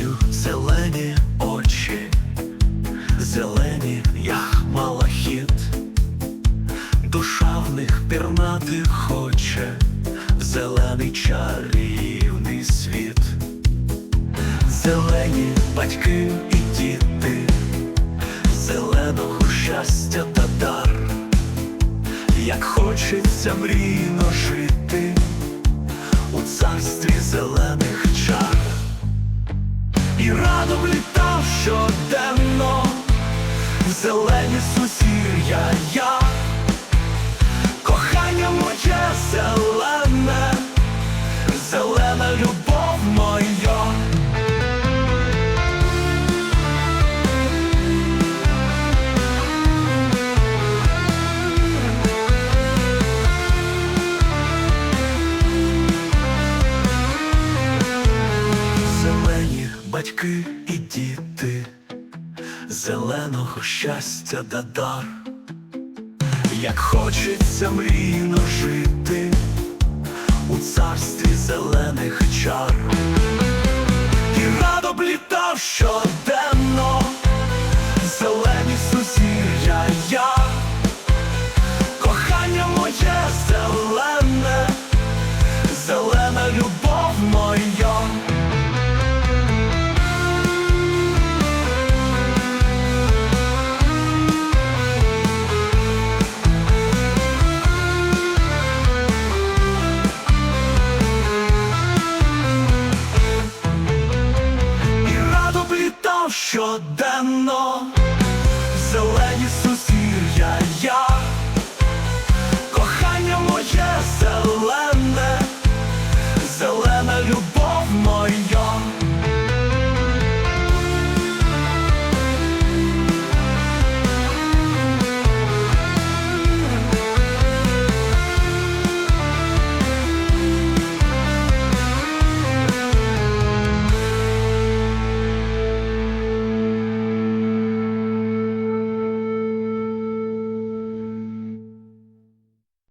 маю зелені очі, зелені, як малахіт, душа в них пірнати хоче, в зелений чарівний світ, зелені батьки і діти, зеленого щастя та дар, як хочеться мрійно жити у царстві зелених чар. Зелені сусір'я я, кохання моє зелене, зелена любов моя. Зелені батьки зеленого щастя да дар, як хочеться мрійно жити у царстві зелених чар, щоденно